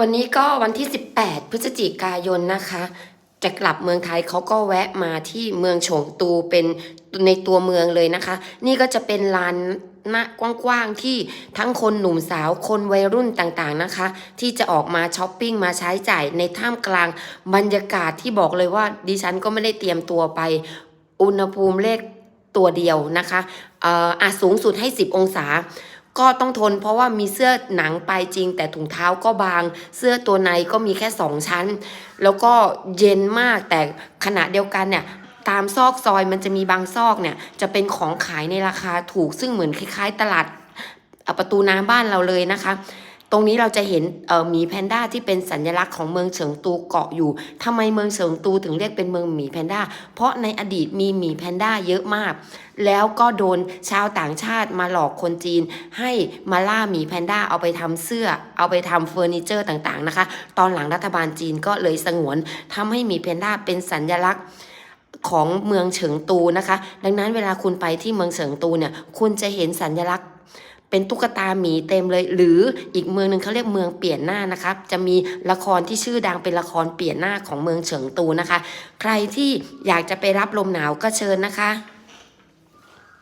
วันนี้ก็วันที่ 18 พฤศจิกายนนะคะ จะกลับเมืองไทยเขาก็แวะมาที่เมืองฉงตูเป็นในตัวเมืองเลยนะคะ นี่ก็จะเป็นลานหน้ากว้างๆที่ทั้งคนหนุ่มสาวคนวัยรุ่นต่างๆนะคะ ที่จะออกมาช้อปปิ้งมาใช้จ่ายในท่ามกลางบรรยากาศที่บอกเลยว่าดิฉันก็ไม่ได้เตรียมตัวไป อุณหภูมิเลขตัวเดียวนะคะอ่าสูงสุดให้ 10 องศา ก็ต้องทนเพราะว่ามีเสื้อหนังไปจริง แต่ถุงเท้าก็บาง เสื้อตัวในก็มีแค่สองชั้น แล้วก็เย็นมากแต่ขณะเดียวกันเนี่ยตามซอกซอยมันจะมีบางซอกเนี่ยจะเป็นของขายในราคาถูกซึ่งเหมือนคล้ายๆ ตลาดประตูน้ำบ้านเราเลยนะคะ ตรงนี้เราจะเห็นหมีแพนด้าที่เป็นสัญลักษณ์ของเมืองเฉิงตูเกาะอยู่ทำไมเมืองเฉิงตูถึงเรียกเป็นเมืองหมีแพนด้า เพราะในอดีตมีหมีแพนด้าเยอะมาก แล้วก็โดนชาวต่างชาติมาหลอกคนจีน ให้มาล่าหมีแพนด้าเอาไปทำเสื้อ เอาไปทำเฟอร์นิเจอร์ต่างๆนะคะ ตอนหลังรัฐบาลจีนก็เลยสงวนทำให้หมีแพนด้าเป็นสัญลักษณ์ของเมืองเฉิงตูนะคะ ดังนั้นเวลาคุณไปที่เมืองเฉิงตูเนี่ย คุณจะเห็นสัญลักษณ์ เป็นตุ๊กตาหมีเต็มเลย หรืออีกเมืองหนึ่งเขาเรียกเมืองเปลี่ยนหน้านะครับ จะมีละครที่ชื่อดังเป็นละครเปลี่ยนหน้าของเมืองเฉิงตูนะคะ ใครที่อยากจะไปรับลมหนาวก็เชิญนะคะ